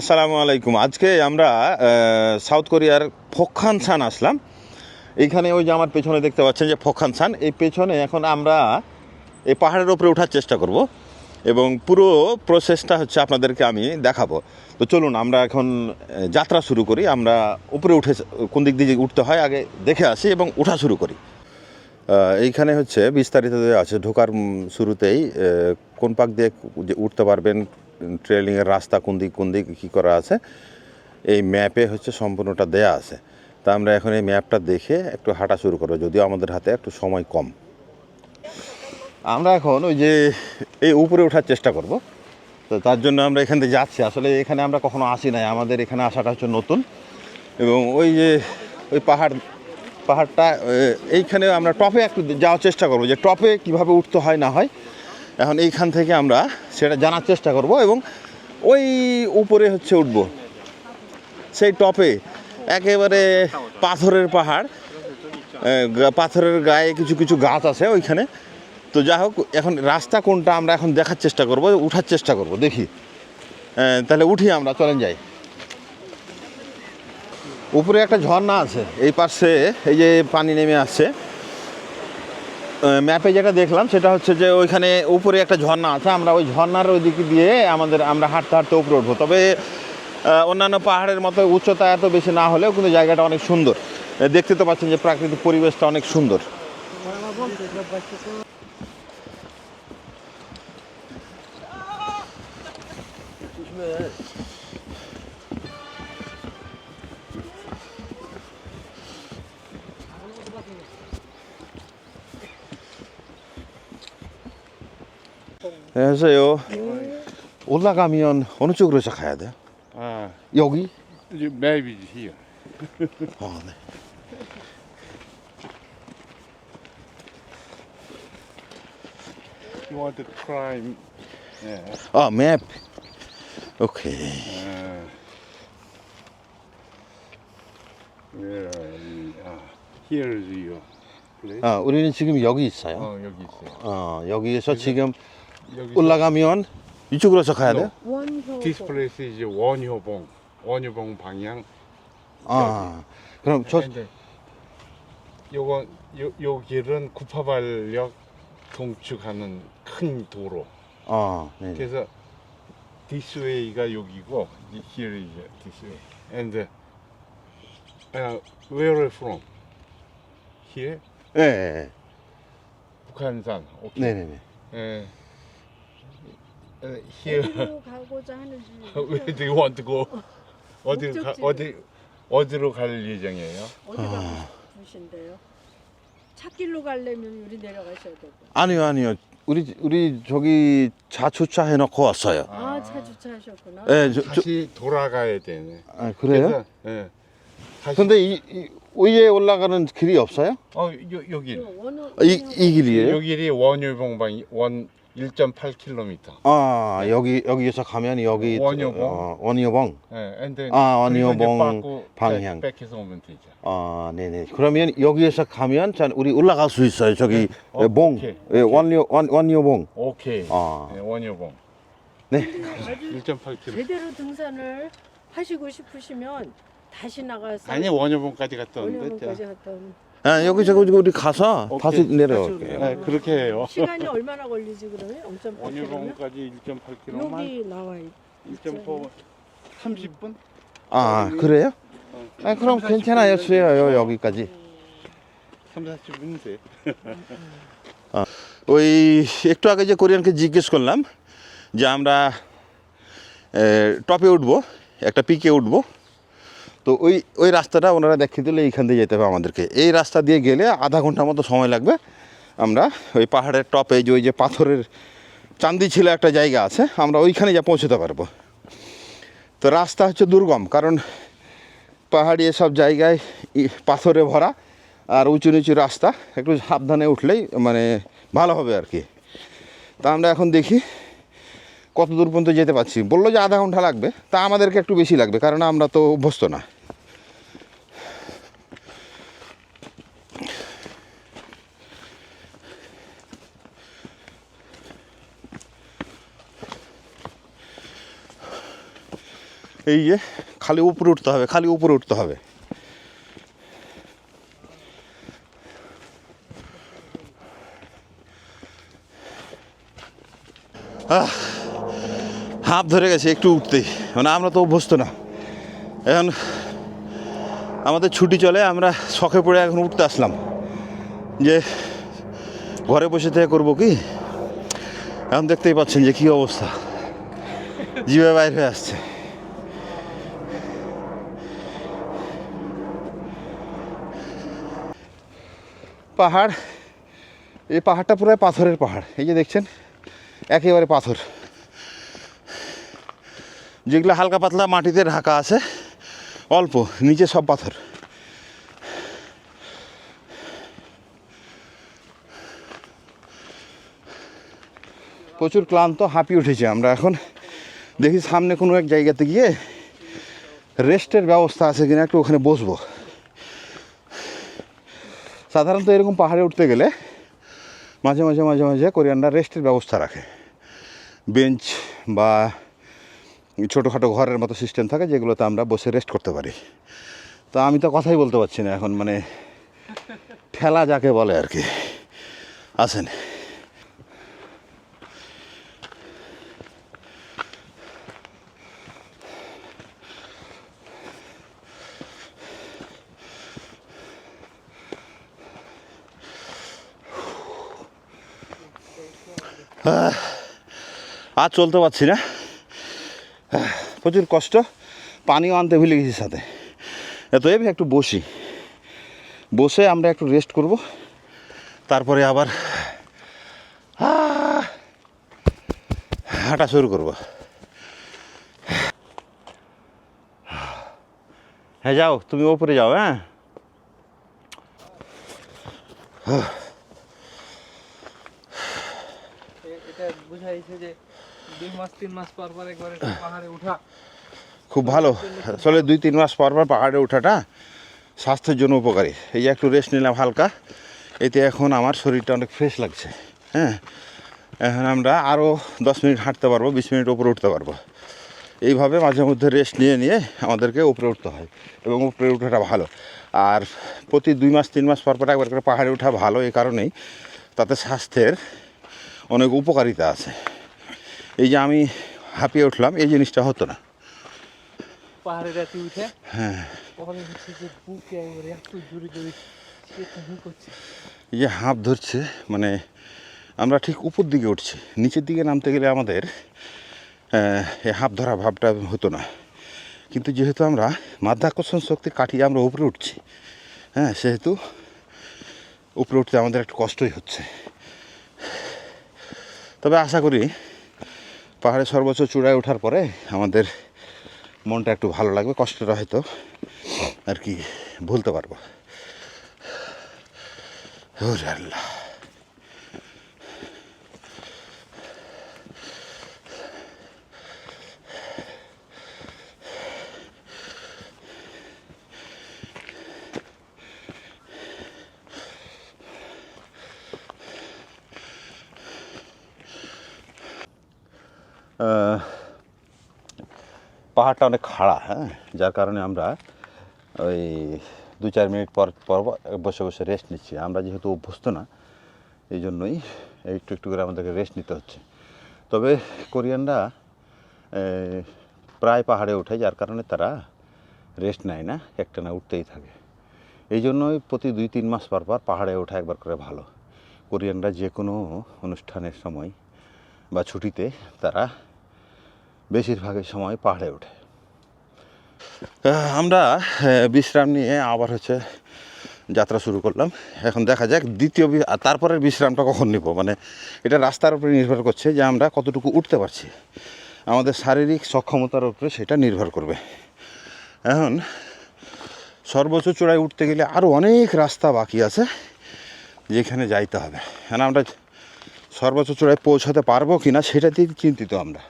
আসসালামু আলাইকুম। আজকে আমরা সাউথ কোরিয়ার ফোকখান সান আসলাম। এইখানে ওই যে আমার পেছনে দেখতে পাচ্ছেন যে ফোকখান সান এই পেছনে এখন আমরা এই পাহাড়ের ওপরে ওঠার চেষ্টা করব এবং পুরো প্রসেসটা হচ্ছে আপনাদেরকে আমি দেখাবো। তো চলুন, আমরা এখন যাত্রা শুরু করি। আমরা উপরে উঠে, কোন দিক দিয়ে উঠতে হয় আগে দেখে আসি এবং ওঠা শুরু করি। এইখানে হচ্ছে বিস্তারিত আছে, ঢোকার শুরুতেই কোন পাক দিয়ে উঠতে পারবেন ট্রেলিংয়ের রাস্তা কোন দিক কোন দিক কী করা আছে, এই ম্যাপে হচ্ছে সম্পূর্ণটা দেয়া আছে। তা আমরা এখন এই ম্যাপটা দেখে একটু হাঁটা শুরু করব, যদিও আমাদের হাতে একটু সময় কম। আমরা এখন ওই যে এই উপরে ওঠার চেষ্টা করব। তো তার জন্য আমরা এখান থেকে যাচ্ছি। আসলে এখানে আমরা কখনো আসি নাই। আমাদের এখানে আসাটা হচ্ছে নতুন। এবং ওই যে ওই পাহাড়, পাহাড়টা এইখানে আমরা টপে একটু যাওয়ার চেষ্টা করব যে টপে কীভাবে উঠতে হয়, না হয়। এখন এইখান থেকে আমরা সেটা জানার চেষ্টা করব এবং ওই উপরে হচ্ছে উঠব। সেই টপে একেবারে পাথরের পাহাড় পাথরের গায়ে কিছু কিছু গাছ আছে ওইখানে। তো যাই হোক, এখন রাস্তা কোনটা আমরা এখন দেখার চেষ্টা করব, উঠার চেষ্টা করব, দেখি। তাহলে উঠি আমরা, চলেন যাই। উপরে একটা ঝর্ণা আছে, এই পাশে এই যে পানি নেমে আসছে। ম্যাপে যেটা দেখলাম, সেটা হচ্ছে যে ওইখানে উপরে একটা ঝর্ণা আছে। আমরা ওই ঝর্ণার ওই দিকে দিয়ে আমাদের, আমরা হাঁটতে হাঁটতে উপরে উঠবো। তবে অন্যান্য পাহাড়ের মতো উচ্চতা এত বেশি না হলেও কিন্তু জায়গাটা অনেক সুন্দর। দেখতে তো পাচ্ছেন যে প্রাকৃতিক পরিবেশটা অনেক সুন্দর। 안녕하세요. 올라가면 어느 쪽으로 가야 돼요? 아, 여기? map is here. 어, 네. You want to climb? Yeah. 아, 맵. 오케이. Uh, where are we? Ah, here is your place. 아, 우리는 지금 여기 있어요. 어, 여기 있어요. 어, 여기에서 지금 올라가면 이쪽으로 해서 가야 돼요? This place is 원효봉. 원효봉 방향. 아, 그럼 저 근데 요건 요, 요 길은 구파발역 동축하는 큰 도로. 아, 네. 그래서 this way가 여기고 here is this way. And uh, where are you from? Here? 네, 네, 북한산. 오케이. 네, 네, 네. 예. Uh, here. 어디로 가고자 하는지 Where do you want to go? 어디 가, 목적지를. 어디 어디로 갈 예정이에요? 어디가 부신데요? 찾길로 가려면 우리 내려가셔야 되고 아니요, 아니요. 우리 우리 저기 자주차 해놓고 왔어요. 아 차 주차하셨구나 네, 저, 저, 다시 돌아가야 되네. 아, 그래요? 그래서, 예. 다시 근데 이, 이 위에 올라가는 길이 없어요? 어 요, 여기 그 원효 이, 이 길이에요? 요 길이 원효봉방 원 1.8km. 아, 여기 여기에서 가면 여기 원효봉. 어, 원효봉. then 아, 원효봉 방향. 백, 백해서 오면 되죠. 아, 네네. 그러면 여기에서 가면 자, 우리 올라갈 수 있어요. 저기 네. 예, 봉, 오케이. 예, 원료 원 원효봉. 오케이. 아, 예, 원효봉. 네. 아주 1.8km. 제대로 등산을 하시고 싶으시면 다시 나가서 아니 원효봉까지 갔다 오는데. 원효봉까지 갔다 오는 아, 여기 저기 우리 가서 오케이. 다시 내려올게요. 네, 그렇게 해요. 시간이 얼마나 걸리지 그러면 0.8km 원효봉까지 1.8km만 여기 나와 있 1.4 30분? 아, 그래요? 아, 그럼 괜찮아요. 수요요 여기까지. 3, 40분 돼. ওই একটু আগে যে কোরিয়ানকে জিজ্ঞেস করলাম যে আমরা এ, টপে উঠবো একটা পিকে উঠবো তো ওই ওই রাস্তাটা ওনারা দেখিয়ে দিলে এইখান দিয়ে যেতে হবে আমাদেরকে। এই রাস্তা দিয়ে গেলে আধা ঘণ্টার মতো সময় লাগবে। আমরা ওই পাহাড়ের টপে যে ওই যে পাথরের চান্দি ছিল একটা জায়গা আছে, আমরা ওইখানে যা পৌঁছতে পারব। তো রাস্তা হচ্ছে দুর্গম, কারণ পাহাড়ি এসব জায়গায় পাথরে ভরা আর উঁচু নিচু রাস্তা, একটু সাবধানে উঠলেই মানে ভালো হবে আর কি। তা আমরা এখন দেখি কত দূর পর্যন্ত যেতে পারছি। বলল যে আধা ঘণ্টা লাগবে, তা আমাদেরকে একটু বেশি লাগবে, কারণ আমরা তো অভ্যস্ত না। এই যে খালি উপরে উঠতে হবে, খালি উপরে উঠতে হবে। হাঁপ ধরে গেছে একটু উঠতেই মানে আমরা তো অভ্যস্ত না। এখন আমাদের ছুটি চলে, আমরা শখে পড়ে এখন উঠতে আসলাম। যে ঘরে বসে থেকে করব কি? এখন দেখতেই পাচ্ছেন যে কী অবস্থা। জিভে বাইর হয়ে আসছে। পাহাড়, এই পাহাড়টা পুরো পাথরের পাহাড়। এই যে দেখছেন, একেবারে পাথর। যেগুলো হালকা পাতলা মাটিতে ঢাকা আছে, অল্প, নিচে সব পাথর। প্রচুর ক্লান্ত, হাঁপিয়ে উঠেছি আমরা এখন। দেখি সামনে কোনো এক জায়গাতে গিয়ে রেস্টের ব্যবস্থা আছে কিনা, একটু ওখানে বসবো। সাধারণত এরকম পাহাড়ে উঠতে গেলে মাঝে মাঝে মাঝে মাঝে কোরিয়ানরা রেস্টের ব্যবস্থা রাখে। বেঞ্চ বা ছোটোখাটো ঘরের মতো সিস্টেম থাকে যেগুলোতে আমরা বসে রেস্ট করতে পারি। তা আমি তো কথাই বলতে পারছি না এখন মানে ঠেলা যাকে বলে আর কি। আসেন। আর চলতে পারছি না। প্রচুর কষ্ট, পানিও আনতে ভুলে গেছি সাথে। তো এতএব একটু বসি। বসে আমরা একটু রেস্ট করব। তারপরে আবার হাঁটা শুরু করব। হ্যাঁ যাও, তুমি ওপরে যাও হ্যাঁ হ্যাঁ এ- এটা বুঝাইছে যে দুই মাস, তিন মাস পর পর একবার পাহাড়ে উঠা। খুব ভালো। আসলে দুই, তিন মাস পর পর পাহাড়ে ওঠাটা স্বাস্থ্যের জন্য উপকারী। এই যে একটু রেস্ট নিলাম হালকা, এতে এখন আমার শরীরটা অনেক ফ্রেশ লাগছে। হ্যাঁ এখন আমরা আরও দশ মিনিট হাঁটতে পারব, বিশ মিনিট উপরে উঠতে পারব। এইভাবে মাঝে মধ্যে রেস্ট নিয়ে নিয়ে আমাদেরকে উপরে উঠতে হয় এবং উপরে উঠাটা ভালো। আর প্রতি দুই মাস, তিন মাস পর পর একবার করে পাহাড়ে ওঠা ভালো এই কারণেই। তাতে স্বাস্থ্যের অনেক উপকারিতা আছে। এই যে আমি হাঁপিয়ে উঠলাম এই জিনিসটা হতো না। পাহাড়ে রাতে উঠে হ্যাঁ। হচ্ছে যে বুকে এত জোরে জোরে এই যে হাঁপ ধরছে মানে আমরা ঠিক উপর দিকে উঠছি নিচের দিকে নামতে গেলে আমাদের এই হাঁপ ধরা ভাবটা হতো না। কিন্তু যেহেতু আমরা মাধ্যাকর্ষণ শক্তি কাটিয়ে আমরা উপরে উঠছি হ্যাঁ সেহেতু উপরে উঠতে আমাদের একটু কষ্টই হচ্ছে। তবে আশা করি পাহাড়ের সর্বোচ্চ চূড়ায় ওঠার পরে আমাদের মনটা একটু ভালো লাগবে, কষ্টটা হয়তো আর কি ভুলতে পারব। আল্লাহ। পাহাড়টা অনেক খাড়া হ্যাঁ? যার কারণে আমরা ওই দু চার মিনিট পর পর বসে বসে রেস্ট নিচ্ছি। আমরা যেহেতু অভ্যস্ত না, এই জন্যই একটু একটু করে আমাদেরকে রেস্ট নিতে হচ্ছে। তবে কোরিয়ানরা প্রায় পাহাড়ে ওঠে, যার কারণে তারা রেস্ট নেয় না, একটা না উঠতেই থাকে। এই জন্যই প্রতি দুই তিন মাস পর পর পাহাড়ে ওঠা একবার করে ভালো। কোরিয়ানরা যে কোনো অনুষ্ঠানের সময় বা ছুটিতে তারা বেশিরভাগের সময় পাহাড়ে ওঠে। আমরা বিশ্রাম নিয়ে আবার হচ্ছে যাত্রা শুরু করলাম। এখন দেখা যাক দ্বিতীয় তারপরের বিশ্রামটা কখন নিব? মানে এটা রাস্তার উপরে নির্ভর করছে যে আমরা কতটুকু উঠতে পারছি। আমাদের শারীরিক সক্ষমতার উপরে সেটা নির্ভর করবে। এখন সর্বোচ্চ চূড়ায় উঠতে গেলে আরও অনেক রাস্তা বাকি আছে যেখানে যাইতে হবে। এখন আমরা সর্বোচ্চ চূড়ায় পৌঁছাতে পারব কি না সেটাতেই চিন্তিত আমরা।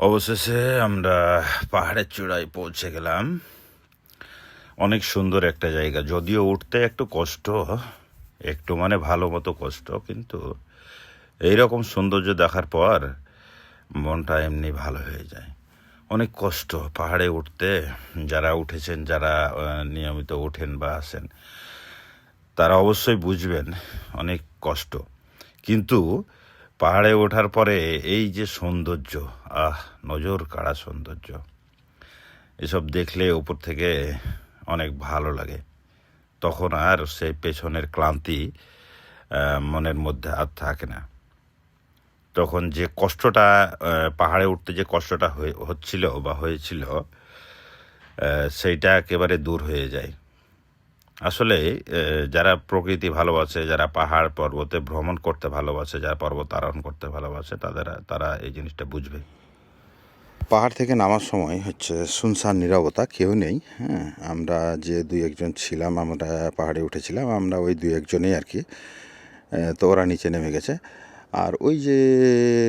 অবশেষে আমরা পাহাড়ের চূড়ায় পৌঁছে গেলাম। অনেক সুন্দর একটা জায়গা। যদিও উঠতে একটু কষ্ট, একটু মানে ভালো মতো কষ্ট, কিন্তু এইরকম সৌন্দর্য দেখার পর মনটা এমনি ভালো হয়ে যায়। অনেক কষ্ট পাহাড়ে উঠতে, যারা উঠেছেন, যারা নিয়মিত ওঠেন বা আসেন, তারা অবশ্যই বুঝবেন অনেক কষ্ট। কিন্তু পাহাড়ে ওঠার পরে এই যে সৌন্দর্য, আহ, নজর কাড়া সৌন্দর্য, এসব দেখলে উপর থেকে অনেক ভালো লাগে। তখন আর সেই পেছনের ক্লান্তি মনের মধ্যে আর থাকে না। তখন যে কষ্টটা পাহাড়ে উঠতে যে কষ্টটা হচ্ছিল বা হয়েছিল সেইটা একেবারে দূর হয়ে যায়। আসলে যারা প্রকৃতি ভালোবাসে, যারা পাহাড় পর্বতে ভ্রমণ করতে ভালোবাসে, যারা পর্বত আরোহণ করতে ভালোবাসে, তাদের, তারা এই জিনিসটা বুঝবে। পাহাড় থেকে নামার সময় হচ্ছে শুনশান নিরবতা, কেউ নেই হ্যাঁ? আমরা যে দুই একজন ছিলাম, আমরা পাহাড়ে উঠেছিলাম, আমরা ওই দুই একজনেই আর কি তো ওরা নিচে নেমে গেছে। আর ওই যে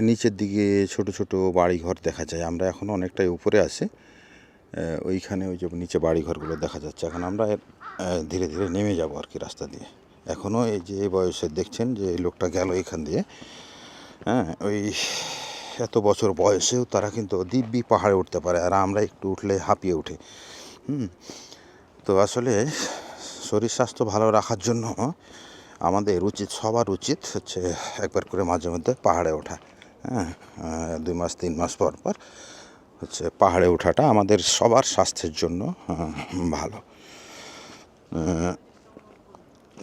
নিচের দিকে ছোট ছোট বাড়িঘর দেখা যায়, আমরা এখন অনেকটাই উপরে আছি ওইখানে ওই যে নিচে বাড়িঘরগুলো দেখা যাচ্ছে। এখন আমরা ধীরে ধীরে নেমে যাব আর কি রাস্তা দিয়ে। এখনও এই যে বয়সে দেখছেন যে লোকটা গেল এখান দিয়ে হ্যাঁ ওই এত বছর বয়সেও তারা কিন্তু দিব্যি পাহাড়ে উঠতে পারে আর আমরা একটু উঠলে হাঁপিয়ে উঠি। হুম, তো আসলে শরীর স্বাস্থ্য ভালো রাখার জন্য আমাদের উচিত, সবার উচিত হচ্ছে একবার করে মাঝে মধ্যে পাহাড়ে ওঠা। হ্যাঁ দুই মাস, তিন মাস পর পর হচ্ছে পাহাড়ে ওঠাটা আমাদের সবার স্বাস্থ্যের জন্য ভালো।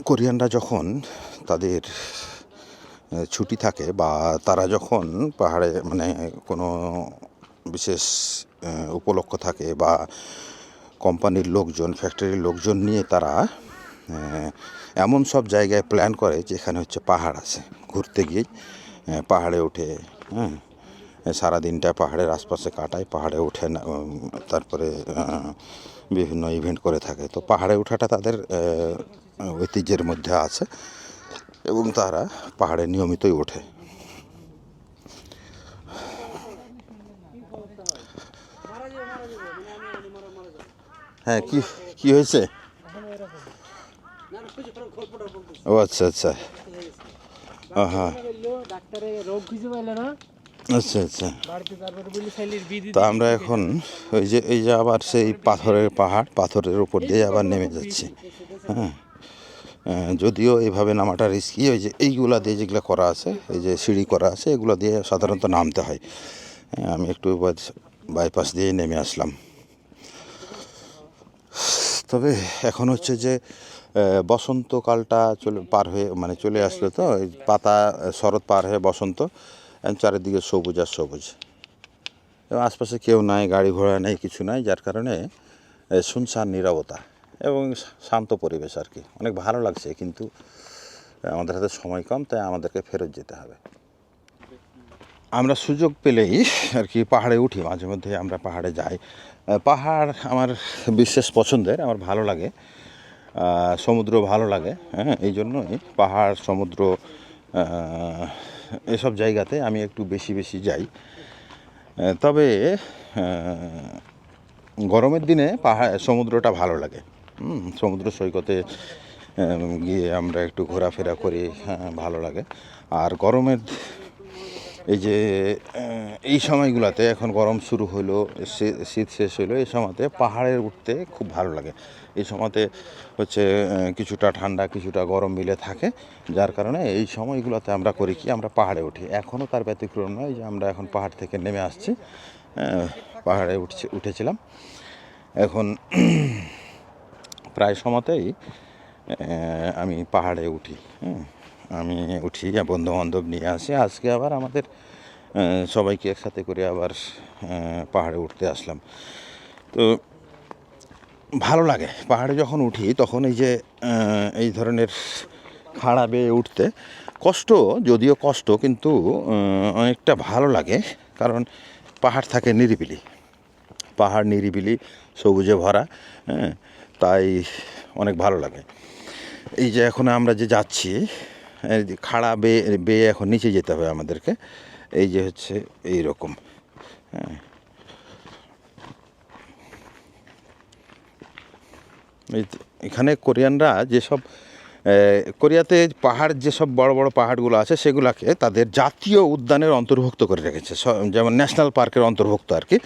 কোরিয়ানরা যখন তাদের ছুটি থাকে বা তারা যখন পাহাড়ে মানে কোনো বিশেষ উপলক্ষ থাকে বা কোম্পানির লোকজন, ফ্যাক্টরির লোকজন নিয়ে তারা এমন সব জায়গায় প্ল্যান করে যেখানে হচ্ছে পাহাড় আছে। ঘুরতে গিয়ে পাহাড়ে উঠে হ্যাঁ সারাদিনটা পাহাড়ের আশপাশে কাটায়, পাহাড়ে উঠে না তারপরে বিভিন্ন ইভেন্ট করে থাকে। তো পাহাড়ে ওঠাটা তাদের ঐতিহ্যের মধ্যে আছে এবং তারা পাহাড়ে নিয়মিতই ওঠে। হ্যাঁ কি কি হয়েছে? ও আচ্ছা আচ্ছা। হ্যাঁ আচ্ছা আচ্ছা। তো আমরা এখন ওই যে এই যে আবার সেই পাথরের পাহাড় পাথরের উপর দিয়ে আবার নেমে যাচ্ছি। হ্যাঁ। যদিও এইভাবে নামাটা রিস্কি ওই যে এইগুলা দিয়ে যেগুলো করা আছে এই যে সিঁড়ি করা আছে এগুলো দিয়ে সাধারণত নামতে হয়। হ্যাঁ, আমি একটু বাইপাস দিয়ে নেমে আসলাম। তবে এখন হচ্ছে যে বসন্তকালটা চলে পার হয়ে মানে চলে আসলো তো পাতা শরৎ পার হয়ে বসন্ত। চারিদিকে সবুজ আর সবুজ। এবং আশপাশে কেউ নাই, গাড়ি ঘোড়া নেই, কিছু নাই, যার কারণে শুনশান, নীরবতা এবং শান্ত পরিবেশ আর কি। অনেক ভালো লাগছে, কিন্তু আমাদের হাতে সময় কম, তাই আমাদেরকে ফেরত যেতে হবে। আমরা সুযোগ পেলেই আর কি পাহাড়ে উঠি, মাঝে মধ্যে আমরা পাহাড়ে যাই। পাহাড় আমার বিশেষ পছন্দের, আমার ভালো লাগে। সমুদ্র ভালো লাগে হ্যাঁ এই জন্যই পাহাড়, সমুদ্র এসব জায়গাতে আমি একটু বেশি বেশি যাই। তবে গরমের দিনে পাহাড় সমুদ্রটা ভালো লাগে। সমুদ্র সৈকতে গিয়ে আমরা একটু ঘোরাফেরা করি হ্যাঁ, ভালো লাগে। আর গরমের এই যে এই সময়গুলোতে এখন গরম শুরু হলো শীত শেষ হলো এই সময়তে পাহাড়ে উঠতে খুব ভালো লাগে। এই সময়তে হচ্ছে কিছুটা ঠান্ডা, কিছুটা গরম মিলে থাকে, যার কারণে এই সময়গুলোতে আমরা করি কি, আমরা পাহাড়ে উঠি। এখনও তার ব্যতিক্রম নয় যে আমরা এখন পাহাড় থেকে নেমে আসছি পাহাড়ে উঠছে, উঠেছিলাম। এখন প্রায় সময়তেই আমি পাহাড়ে উঠি হ্যাঁ আমি উঠি বন্ধু বান্ধব নিয়ে আসি। আজকে আবার আমাদের সবাইকে একসাথে করে আবার পাহাড়ে উঠতে আসলাম। তো ভালো লাগে। পাহাড়ে যখন উঠি, তখন এই যে এই ধরনের খাড়া বেয়ে উঠতে কষ্ট, যদিও কষ্ট, কিন্তু অনেকটা ভালো লাগে। কারণ পাহাড় থাকে নিরিবিলি। পাহাড় নিরিবিলি, সবুজে ভরা হ্যাঁ তাই অনেক ভালো লাগে। এই যে এখন আমরা যে যাচ্ছি খাড়া বেয়ে বেয়ে এখন নিচে যেতে হবে আমাদেরকে। এই যে হচ্ছে এই রকম হ্যাঁ এখানে কোরিয়ানরা যেসব কোরিয়াতে পাহাড়, যেসব বড় বড় পাহাড়গুলো আছে, সেগুলোকে তাদের জাতীয় উদ্যানের অন্তর্ভুক্ত করে রেখেছে। যেমন ন্যাশনাল পার্কের অন্তর্ভুক্ত আর কি।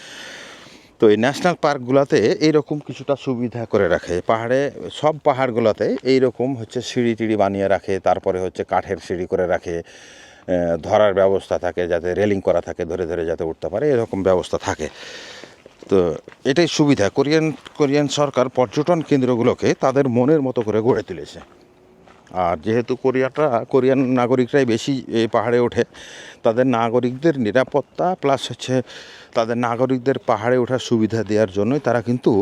তো এই ন্যাশনাল পার্কগুলোতে এইরকম কিছুটা সুবিধা করে রাখে। পাহাড়ে, সব পাহাড়গুলোতে এইরকম হচ্ছে সিঁড়ি টিড়ি বানিয়ে রাখে, তারপরে হচ্ছে কাঠের সিঁড়ি করে রাখে ধরার ব্যবস্থা থাকে যাতে রেলিং করা থাকে, ধরে ধরে যাতে উঠতে পারে, এরকম ব্যবস্থা থাকে। তো এটাই সুবিধা। কোরিয়ান কোরিয়ান সরকার পর্যটন কেন্দ্রগুলোকে তাদের মনের মতো করে গড়ে তুলেছে। আর যেহেতু কোরিয়াটা, কোরিয়ান নাগরিকরাই বেশি এই পাহাড়ে ওঠে, তাদের নাগরিকদের নিরাপত্তা প্লাস হচ্ছে তাদের নাগরিকদের পাহাড়ে ওঠার সুবিধা দেওয়ার জন্যই তারা কিন্তু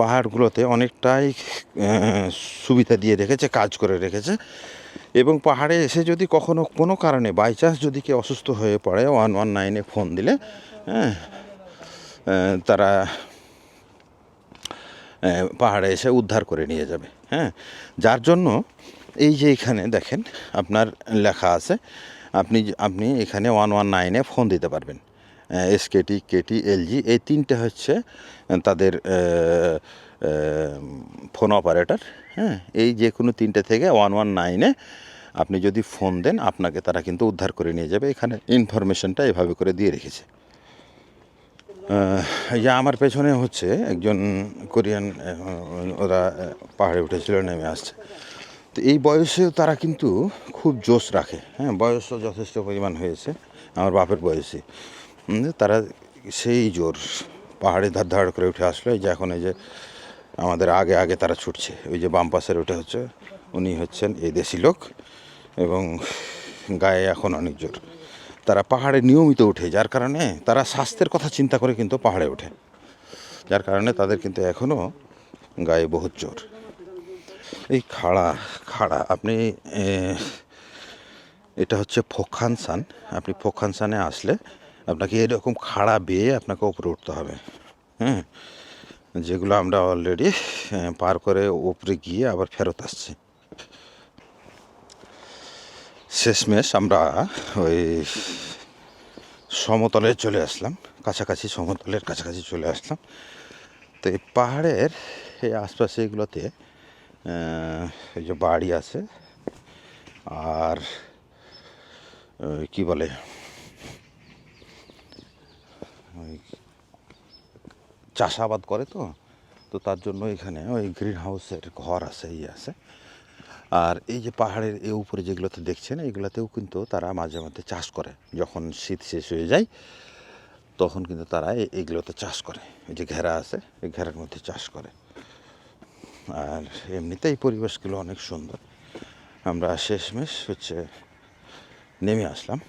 পাহাড়গুলোতে অনেকটাই সুবিধা দিয়ে রেখেছে, কাজ করে রেখেছে। এবং পাহাড়ে এসে যদি কখনো কোনো কারণে বাই চান্স যদি কেউ অসুস্থ হয়ে পড়ে ওয়ান ওয়ান নাইনে ফোন দিলে হ্যাঁ তারা পাহাড়ে এসে উদ্ধার করে নিয়ে যাবে। হ্যাঁ যার জন্য এই যে এখানে দেখেন আপনার লেখা আছে, আপনি আপনি এখানে ওয়ান ওয়ান নাইনে ফোন দিতে পারবেন। এসকেটি কেটি এলজি এই তিনটে হচ্ছে তাদের ফোন অপারেটর। হ্যাঁ এই যে কোনো তিনটে থেকে ওয়ান ওয়ান নাইনে আপনি যদি ফোন দেন, আপনাকে তারা কিন্তু উদ্ধার করে নিয়ে যাবে। এখানে ইনফরমেশনটা এভাবে করে দিয়ে রেখেছে। আমার পেছনে হচ্ছে। একজন কোরিয়ান ওরা পাহাড়ে উঠেছিল, নেমে আসছে। তো এই বয়সেও তারা কিন্তু খুব জোশ রাখে। হ্যাঁ বয়সও যথেষ্ট পরিমাণ হয়েছে, আমার বাপের বয়সী। তারা সেই জোর পাহাড়ে ধার ধার করে উঠে আসলো। এই যে এখন এই যে আমাদের আগে আগে তারা ছুটছে। ওই যে বাম পাশের ওটা হচ্ছে, উনি হচ্ছেন এই দেশি লোক এবং গায়ে এখন অনেক জোর। তারা পাহাড়ে নিয়মিত ওঠে, যার কারণে তারা স্বাস্থ্যের কথা চিন্তা করে কিন্তু পাহাড়ে ওঠে। যার কারণে তাদের কিন্তু এখনও গায়ে বহুত জোর। এই খাড়া খাড়া, আপনি এটা হচ্ছে ফোখানসান। আপনি ফোখানসানে আসলে আপনাকে এরকম খাড়া বেয়ে আপনাকে উপরে উঠতে হবে। হ্যাঁ যেগুলো আমরা অলরেডি পার করে উপরে গিয়ে আবার ফেরত আসছি। শেষমেশ আমরা ওই সমতলে চলে আসলাম, কাছাকাছি সমতলের কাছাকাছি চলে আসলাম। তো এই পাহাড়ের এই আশপাশে এগুলোতে এই যে বাড়ি আছে আর কি বলে, ওই চাষাবাদ করে তো তো তার জন্য এখানে ওই গ্রিন হাউসের ঘর আছে ইয়ে আছে। আর এই যে পাহাড়ের এ উপরে যেগুলোতে দেখছেন, এগুলোতেও কিন্তু তারা মাঝে মাঝে চাষ করে। যখন শীত শেষ হয়ে যায়, তখন কিন্তু তারা এইগুলোতে চাষ করে। এই যে ঘেরা আছে, এই ঘেরার মধ্যে চাষ করে। আর এমনিতেই পরিবেশগুলো অনেক সুন্দর। আমরা শেষমেশ হচ্ছে নেমে আসলাম।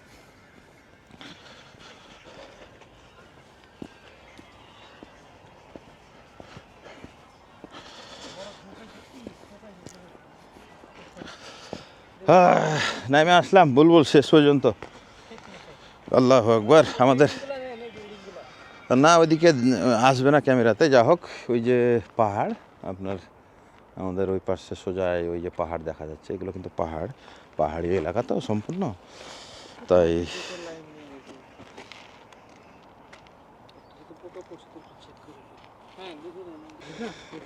নেমে আসলাম, বুলবুল শেষ পর্যন্ত। আল্লাহ আকবর, আমাদের না, ওইদিকে আসবে না ক্যামেরাতে, যা হোক, ওই যে পাহাড়, আপনার, আমাদের ওই পাশে সোজায় ওই যে পাহাড় দেখা যাচ্ছে, এগুলো কিন্তু পাহাড়, পাহাড়ি এলাকা তো সম্পূর্ণ। তাই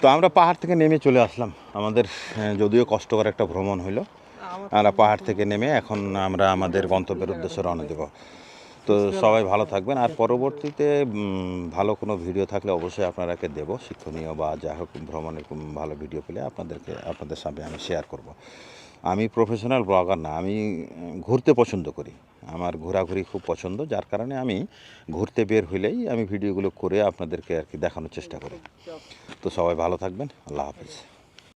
তো আমরা পাহাড় থেকে নেমে চলে আসলাম, আমাদের যদিও কষ্টকর একটা ভ্রমণ হইল। আমরা পাহাড় থেকে নেমে এখন আমরা আমাদের গন্তব্যের উদ্দেশ্যে রওনা দেব। তো সবাই ভালো থাকবেন। আর পরবর্তীতে ভালো কোনো ভিডিও থাকলে অবশ্যই আপনারাকে দেব। শিক্ষণীয় বা যা হোক ভ্রমণের ভালো ভিডিও পেলে আপনাদেরকে, আপনাদের সামনে আমি শেয়ার করব। আমি প্রফেশনাল ব্লগার না, আমি ঘুরতে পছন্দ করি। আমার ঘোরাঘুরি খুব পছন্দ, যার কারণে আমি ঘুরতে বের হইলেই আমি ভিডিওগুলো করে আপনাদেরকে আর কি দেখানোর চেষ্টা করি। তো সবাই ভালো থাকবেন। আল্লাহ হাফিজ।